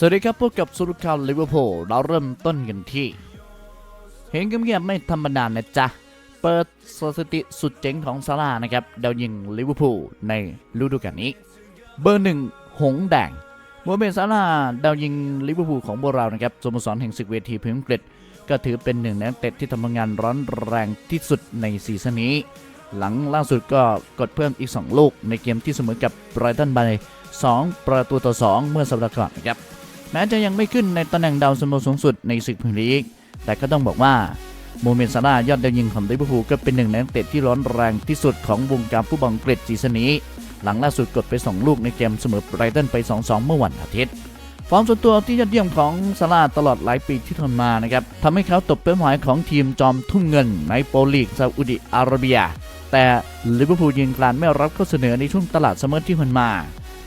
สวัสดีครับพบกับสุรุข่าวลิเวอร์พูลเราเริ่มต้นกันที่ เห็นเงียบๆไม่ธรรมดานะจ๊ะ เปิดสถิติสุดเจ๋งของซาร่านะครับดาวยิงลิเวอร์พูลในฤดูกาลนี้ เบอร์หนึ่งหงแดงโมเมนซาร่าดาวยิงลิเวอร์พูลของพวกเรานะครับสโมสรแห่งศึกเวทีพรีเมียร์อังกฤษก็ถือเป็นหนึ่งในนักเตะที่ทำงานร้อนแรงที่สุดในซีซั่นนี้ หลังล่าสุดก็กดเพิ่มอีก 2 ลูกในเกมที่เสมอกับไบรตันไป2ประตูต่อ 2 เมื่อสัปดาห์ก่อนนะครับ แม้จะยังไม่ขึ้นในตำแหน่งดาวซันโวสูงสุดในศึกพรีเมียร์ลีก แต่ก็ต้องบอกว่าโมเมนต์ซาร่ายอดดาวยิงของลิเวอร์พูลก็เป็นหนึ่งในนักเตะที่ร้อนแรงที่สุดของวงการฟุตบอลอังกฤษซีซั่นนี้ หลังล่าสุดกดไป 2 ลูกในเกมเสมอไบรตันไป 2-2 เมื่อวันอาทิตย์ ฟอร์มส่วนตัวที่ยอดเยี่ยมของซาร่าตลอดหลายปีที่ผ่านมานะครับทำให้เขาตกเป็นหมายของทีมจอมทุ่มเงินในโปรลีกซาอุดิอาระเบีย แต่ลิเวอร์พูลยืนกรานไม่รับข้อเสนอในช่วงตลาดซัมเมอร์ที่ผ่านมา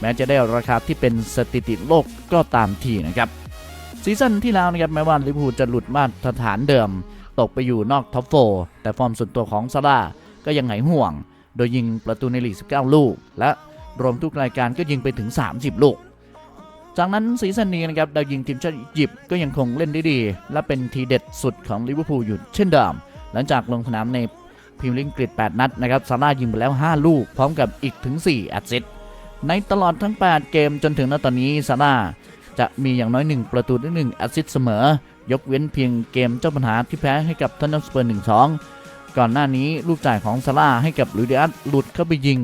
แม้จะได้ราคาที่เป็นสถิติโลกก็ตามทีนะครับซีซั่นที่แล้วนะครับแม้ว่าลิเวอร์พูลจะหลุดมาตรฐานเดิม ตกไปอยู่นอกท็อปโฟร์แต่ฟอร์มส่วนตัวของซาร่าก็ยังหายห่วง โดยยิงประตูในลีก 19 ลูก และรวมทุกรายการก็ยิงไปถึง 30 ลูก จากนั้นซีซั่นนี้นะครับดาวยิงทีมชาติอียิปต์ก็ยังคงเล่นได้ดี และเป็นทีเด็ดสุดของลิเวอร์พูลอยู่เช่นเดิม หลังจากลงสนามในพรีเมียร์ลีกอังกฤษ8นัดนะครับซาร่ายิงไปแล้ว 5 ลูก พร้อมกับอีกถึง 4 แอสซิสต์ ในตลอดทั้ง 8 เกมจนถึงณตอนนี้ซาร่าจะมีอย่างน้อย 1 ประตูและ1แอสซิสต์เสมอ ยกเว้นเพียงเกมเจ้าปัญหาที่แพ้ให้กับทอนนัมสเปอร์1-2 ก่อนหน้านี้ลูกจ่ายของซาร่าให้กับลูดิอัสหลุดเข้าไปยิง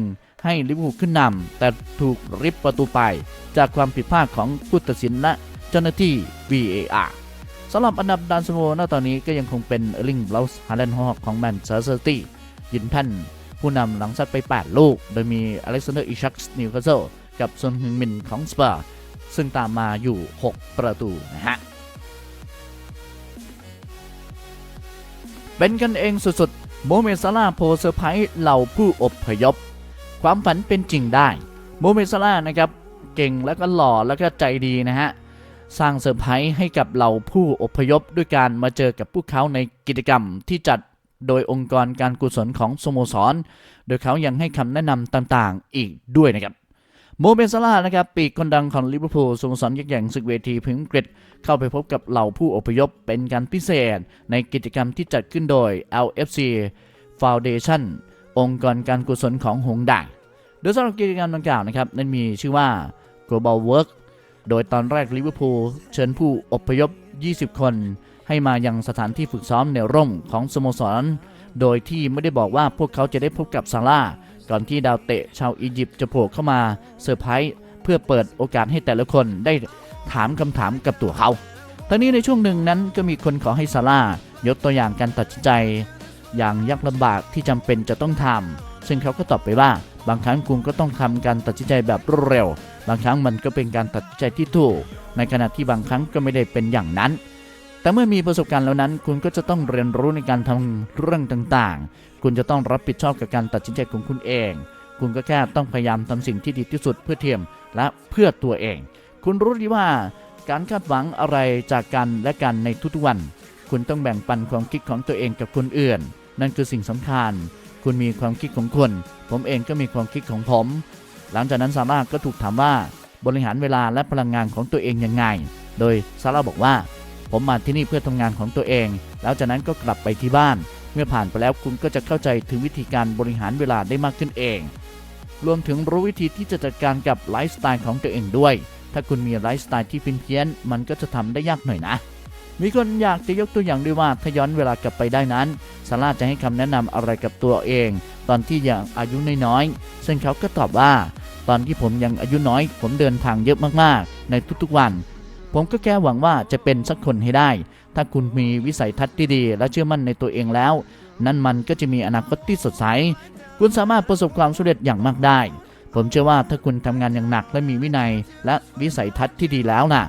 ให้ลิเวอร์พูลขึ้นนำแต่ถูกริบประตูไป จากความผิดพลาดของผู้ตัดสินและเจ้าหน้าที่ VAR สำหรับอันดับดันสโมณตอนนี้ก็ยังคงเป็นเอลิงบลาส์ฮาร์เลนฮอกของแมนเชสเตอร์ซิตี้ยืนแท่น ผู้นำหลังซัดไป 8 ลูก โดยมีอเล็กซานเดอร์อิชักส์นิวคาสเซิลกับซอนฮึงมินของสเปอร์ซึ่งตามมาอยู่ 6 ประตูนะฮะ เป็นกันเองสุดๆโมเมซาร่าโพเซอร์ไพรส์เหล่าผู้อพยพ ความฝันเป็นจริงได้โมเมซาร่านะครับเก่งแล้วก็หล่อแล้วก็ใจดีนะฮะ สร้างเซอร์ไพรส์ให้กับเหล่าผู้อพยพด้วยการมาเจอกับพวกเขาในกิจกรรมที่จัด โดยองค์กรการกุศลของสโมสร โดยเขายังให้คำแนะนำต่างๆ อีกด้วยนะครับโมเมนซาร่านะครับปีกคนดังของลิเวอร์พูลสโมสรยักษ์ใหญ่ศึกเวทีพรีเมียร์กฤษเข้าไปพบกับเหล่าผู้อพยพเป็นการพิเศษ ในกิจกรรมที่จัดขึ้นโดย LFC Foundation องค์กรการกุศลของหงด่างโดยสำหรับกิจกรรมดังกล่าวนะครับนั้นมีชื่อว่า Global Work โดยตอนแรกลิเวอร์พูลเชิญผู้อพยพ 20 คน ให้มายังสถานที่ฝึกซ้อมในร่มของสโมสร โดยที่ไม่ได้บอกว่าพวกเขาจะได้พบกับซาร่าก่อนที่ดาวเตะชาวอียิปต์จะโผล่เข้ามาเซอร์ไพรส์เพื่อเปิดโอกาสให้แต่ละคนได้ถามคำถามกับตัวเขาทั้งนี้ในช่วงหนึ่งนั้นก็มีคนขอให้ซาร่ายกตัวอย่างการตัดสินใจ อย่างยากลำบากที่จำเป็นจะต้องทำซึ่งเขาก็ตอบไปว่า บางครั้งคุณก็ต้องทำการตัดสินใจแบบรวดเร็ว บางครั้งมันก็เป็นการตัดสินใจที่ถูก ในขณะที่บางครั้งก็ไม่ได้เป็นอย่างนั้น แต่เมื่อมีประสบการณ์แล้วนั้น คุณก็จะต้องเรียนรู้ในการทำเรื่องต่างๆ คุณจะต้องรับผิดชอบกับการตัดสินใจของคุณเอง คุณก็แค่ต้องพยายามทำสิ่งที่ดีที่สุดเพื่อเทียมและเพื่อตัวเอง คุณรู้ดีว่าการคาดหวังอะไรจากกันและกันในทุกๆวัน คุณต้องแบ่งปันความคิดของตัวเองกับคนอื่น นั่นคือสิ่งสำคัญ คุณมีความคิดของคุณ ผมเองก็มีความคิดของผม หลังจากนั้นซาร่าก็ถูกถามว่าบริหารเวลาและพลังงานของตัวเองยังไง โดยซาร่าบอกว่า ผมมาที่นี่เพื่อทำงานของตัวเอง แล้วจากนั้นก็กลับไปที่บ้าน เมื่อผ่านไปแล้วคุณก็จะเข้าใจถึงวิธีการบริหารเวลาได้มากขึ้นเอง รวมถึงรู้วิธีที่จะจัดการกับไลฟ์สไตล์ของตัวเองด้วย ถ้าคุณมีไลฟ์สไตล์ที่เพี้ยนมันก็จะทำได้ยากหน่อยนะ มีคนอยากจะยกตัวอย่างด้วยว่าถ้าย้อนเวลากลับไปได้นั้นซาร่าจะให้คำแนะนำอะไรกับตัวเอง ตอนที่ยังอายุน้อยๆซึ่งเขาก็ตอบว่า ตอนที่ผมยังอายุน้อย ผมเดินทางเยอะมากๆ ในทุกๆวัน ผมก็แค่หวังว่าจะเป็นสักคนให้ได้ ถ้าคุณมีวิสัยทัศน์ที่ดี และเชื่อมั่นในตัวเองแล้ว นั่นมันก็จะมีอนาคตที่สดใส คุณสามารถประสบความสำเร็จอย่างมากได้ ผมเชื่อว่าถ้าคุณทำงานอย่างหนักและมีวินัย และวิสัยทัศน์ที่ดีแล้วน่ะ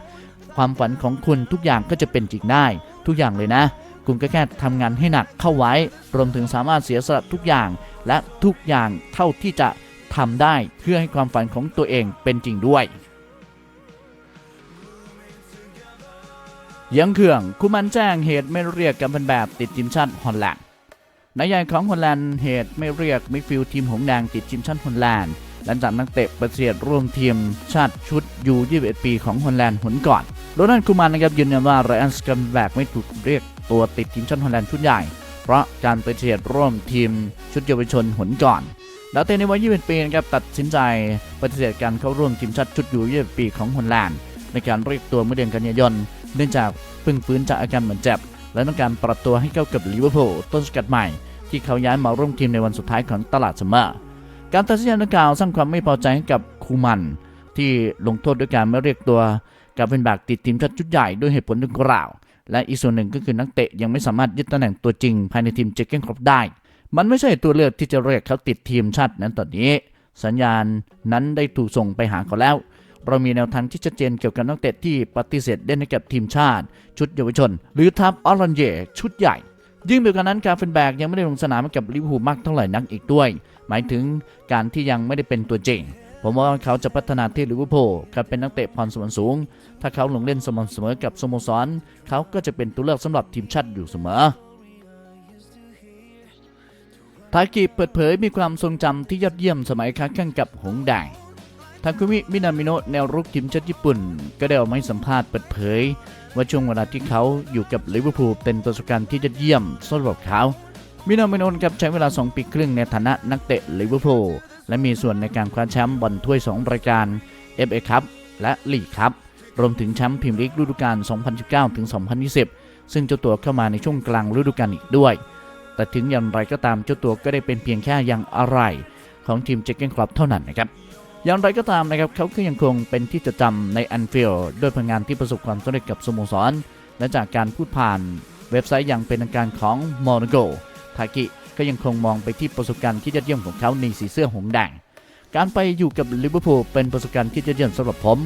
ความฝันของคุณทุกอย่างก็จะเป็นจริงได้ ทุกอย่างเลยนะ คุณก็แค่ทำงานให้หนักเข้าไว้ รวมถึงสามารถเสียสละทุกอย่าง และทุกอย่างเท่าที่จะทำได้เพื่อให้ความฝันของตัวเองเป็นจริงด้วย ยังเขื่องคุมันแจ้งเหตุไม่เรียกกันเป็นแบบติดทีมชาติฮอลแลนด์นายใหญ่ของฮอลแลนด์เหตุไม่เรียกมิดฟิลด์ทีมหงส์แดงติดทีมชาติฮอลแลนด์หลังจากนักเตะปฏิเสธร่วมทีมชาติชุดยู21ปีของฮอลแลนด์หนก่อนโรนัลคูมานนะครับยืนยันว่าไรอันสกันแบกไม่ถูกเรียกตัวติดทีมชาติฮอลแลนด์ชุดใหญ่ เพราะการปฏิเสธร่วมทีมชุดเยาวชนหนก่อนดาวเตะในวัย21ปีนะครับตัดสินใจปฏิเสธการเข้าร่วมทีมชาติชุดยู21ปีของฮอลแลนด์ในการเรียกตัวเมื่อเดือนกันยายน เนื่องจากเพิ่งฟื้นจากอาการเหมือนเจ็บ และต้องการปรับตัวให้เข้ากับลิเวอร์พูลต้นสกัดใหม่ ที่เขาย้ายมาร่วมทีมในวันสุดท้ายของตลาดซัมเมอร์การตัดสินใจดังกล่าวสร้างความไม่พอใจให้กับคูมันที่ลงโทษด้วยการไม่เรียกตัวกับเป็นบากติดทีมชาติชุดใหญ่ด้วยเหตุผลดังกล่าว และอีกส่วนหนึ่งก็คือนักเตะยังไม่สามารถยึดตำแหน่งตัวจริง ภายในทีมเจเก้นครอปได้ มันไม่ใช่ตัวเลือกที่จะเรียกเขาติดทีมชาตินั้นตอนนี้ สัญญาณนั้นได้ถูกส่งไปหาเขาแล้ว เรามีแนวทางที่ชัดเจนเกี่ยวกับนักเตะที่ปฏิเสธเล่นให้กับทีมชาติ ชุดเยาวชน หรือทัพออรันเย่ชุดใหญ่ ยิ่งไปกว่านั้นการเฟนแบกยังไม่ได้ลงสนามกับลิเวอร์พูลมากเท่าไหร่นักอีกด้วย หมายถึงการที่ยังไม่ได้เป็นตัวจริงผมว่าเขาจะพัฒนาที่ลิเวอร์พูลการเป็นนักเตะพรสวรรค์สูง ถ้าเขาลงเล่นสม่ำเสมอกับสโมสร เขาก็จะเป็นตัวเลือกสำหรับทีมชาติอยู่เสมอ ทากิเปิดเผยมีความทรงจำที่ยอดเยี่ยมสมัยค้าแข่งกับหงแดงาคุมิมินามิโนะแนวรุกทีมชาติญี่ปุ่น ก็ได้ออกมาให้สัมภาษณ์เปิดเผย ว่าช่วงเวลาที่เขาอยู่กับลิเวอร์พูลเป็นประสบการณ์ที่ยอดเยี่ยมสำหรับเขามินามิโนะกับใช้เวลา 2 ปีครึ่งในฐานะนักเตะลิเวอร์พูลและมีส่วนในการคว้าแชมป์บอลถ้วย 2 รายการ FA คัพและลีกคัพรวมถึงแชมป์พรีเมียร์ลีกฤดูกาล 2019ถึง2020 ซึ่งเจ้าตัวเข้ามาในช่วงกลางฤดูกาลอีกด้วย แต่ถึงอย่างไรก็ตามเจ้าตัวก็ได้เป็นเพียงแค่ยังอะไรของทีมเจเกนคลับเท่านั้นนะครับ อย่างไรก็ตามนะครับเขาก็ยังคงเป็นที่จดจำในแอนฟิลด์ด้วยผลงานที่ประสบความสำเร็จกับสโมสร และจากการพูดผ่านเว็บไซต์อย่างเป็นทางการของมอร์โกทากิก็ยังคงมองไปที่ประสบการณ์ที่ยอดเยี่ยมของเขาในสีเสื้อหงส์แดง การไปอยู่กับลิเวอร์พูลเป็นประสบการณ์ที่ยอดเยี่ยมสำหรับผม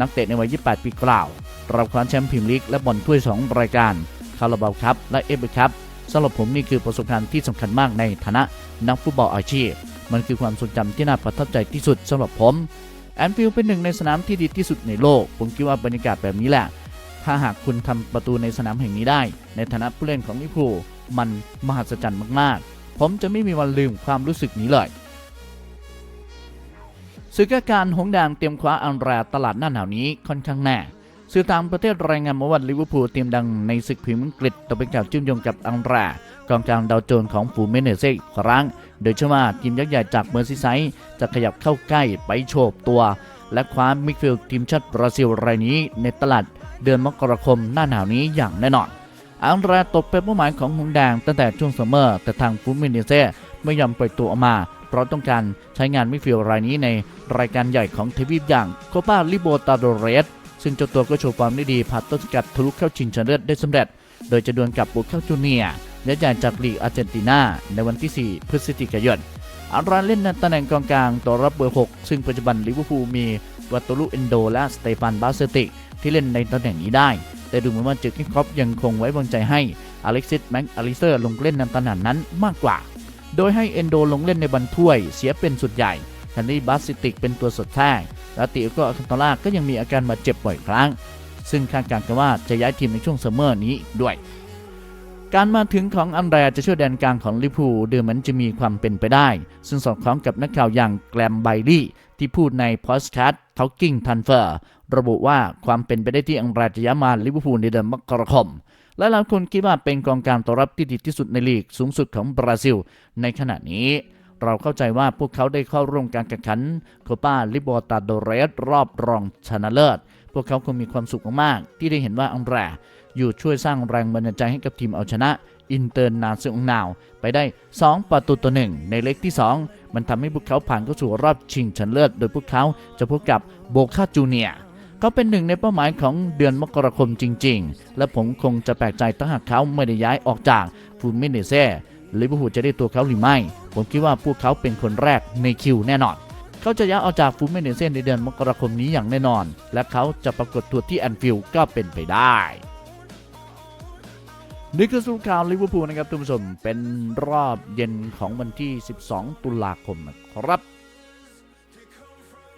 นักเตะในวัย 28 ปีกล่าวเราคว้าแชมป์พรีเมียร์ลีกและบอลถ้วย 2 รายการคาราบาวครับและเอฟเอคัพสำหรับผมนี่คือประสบการณ์ที่สำคัญมากในฐานะนักฟุตบอลอาชีพ มันคือความทรงจำที่น่าประทับใจที่สุดสำหรับผมแอนฟิลด์เป็นหนึ่งในสนามที่ดีที่สุดในโลก ผมคิดว่าบรรยากาศแบบนี้แหละ ถ้าหากคุณทำประตูในสนามแห่งนี้ได้ ในฐานะผู้เล่นของลิเวอร์พูลมันมหัศจรรย์มากๆ ผมจะไม่มีวันลืมความรู้สึกนี้เลยศึกการหงส์แดงเตรียมคว้าอันแรตลาดหน้าหนาวนี้ค่อนข้างแน่ สื่อต่างประเทศรายงานมาว่าลิเวอร์พูลเตรียมดังในศึกพรีเมียร์อังกฤษต่อเป็นการจุ่มโยงกับอังแรกองกลางดาวโจนของฟูเมเนเซอีกครั้ง โดยเชื่อว่าทีมยักษ์ใหญ่จากเมอร์ซีไซด์จะขยับเข้าใกล้ไปโฉบตัว และคว้ามิดฟิลด์ทีมชาติบราซิลรายนี้ในตลาดเดือนมกราคมหน้าหนาวนี้อย่างแน่นอนอังแรตกเป็นเป้าหมายของหงแดงตั้งแต่ช่วงซัมเมอร์แต่ทางฟูเมเนเซ่ไม่ยอมปล่อยตัวออกมา เพราะต้องการใช้งานมิดฟิลด์รายนี้ในรายการใหญ่ของทวีปอย่างโคปาลิโบตาโดเรส ซึ่งเจ้าตัวก็โชว์ฟอร์มได้ดีผ่านต้นสกัดทะลุเข้าชิงชนะเลิศได้สำเร็จ โดยจะดวลกับบุกเข้าจูเนียและใหญ่จากลีกอาร์เจนตินาในวันที่ 4 พฤศจิกายนอาราเล่นในตำแหน่งกองกลางตัวรับเบอร์ 6 ซึ่งปัจจุบันลิเวอร์พูลมีวัตโตลุเอนโดและสเตฟานบาเซติกที่เล่นในตำแหน่งนี้ได้ แต่ดูเหมือนว่าเจอร์กินครอปยังคงไว้วางใจให้อเล็กซิสแม็กอลิเซอร์ลงเล่นในตำแหน่งนั้นมากกว่า โดยให้เอนโดลงเล่นในบอลถ้วย เสียเป็นสุดใหญ่ทันที่บาสติกเป็นตัวสดแท้ และติโอโกอาคันโตล่าก็ยังมีอาการบาดเจ็บบ่อยครั้ง ซึ่งคาดการณ์กันว่าจะย้ายทีมในช่วงซัมเมอร์นี้ด้วย การมาถึงของอันแรจะช่วยแดนกลางของลิเวอร์พูดูเหมือนจะมีความเป็นไปได้ ซึ่งสอดคล้องกับนักข่าวอย่างแกลมไบลี่ที่พูดในพอสคัสท a l กิ้งทันเฟอร์ระบุว่าความเป็นไปได้ที่อังแรจะย้ายมาลิเวอร์พูลในเดือนมกราคมและหลายคนคิดว่าเป็นกองกลางตัวรับที่ดีที่สุดในลีกสูงสุดของบราซิล ในขณะนี้ เราเข้าใจว่าพวกเขาได้เข้าร่วมการแข่งขันโคปาลิโบตาโดเรสรอบรองชนะเลิศ พวกเขาคงมีความสุขมากๆ ที่ได้เห็นว่าอังแรอยู่ช่วยสร้างแรงบันดาลใจให้กับทีมเอาชนะ อินเตอร์นาซิองนาว ไปได้ 2 ประตูต่อหนึ่งในเล็กที่ 2 มันทำให้พวกเขาผ่านเข้าสู่รอบชิงชนะเลิศ โดยพวกเขาจะพบกับโบคาจูเนียเขาเป็นหนึ่งในเป้าหมายของเดือนมกราคมจริง ๆ และผมคงจะแปลกใจถ้าหากเขาไม่ได้ย้ายออกจากฟูมิเนเซ่ ลิเวอร์พูลจะได้ตัวเขาหรือไม่ ผมคิดว่าพวกเขาเป็นคนแรกในคิวแน่นอน เขาจะย้ายออกจากฟูมิเนเซ่ในเดือนมกราคมนี้อย่างแน่นอน และเขาจะปรากฏตัวที่แอนฟิลด์ก็เป็นไปได้นี่คือสรุปข่าวลิเวอร์พูลนะครับท่านผู้ชมเป็นรอบเย็นของวันที่ 12 ตุลาคมนะครับ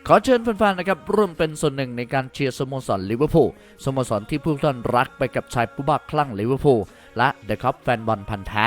ขอเชิญแฟนๆนะครับร่วมเป็นส่วนหนึ่งในการเชียร์สโมสรลิเวอร์พูลสโมสรที่ผู้ท่านรักไปกับชายผู้บ้าคลั่งลิเวอร์พูลและเดอะคัพแฟนบอลพันธ์แท้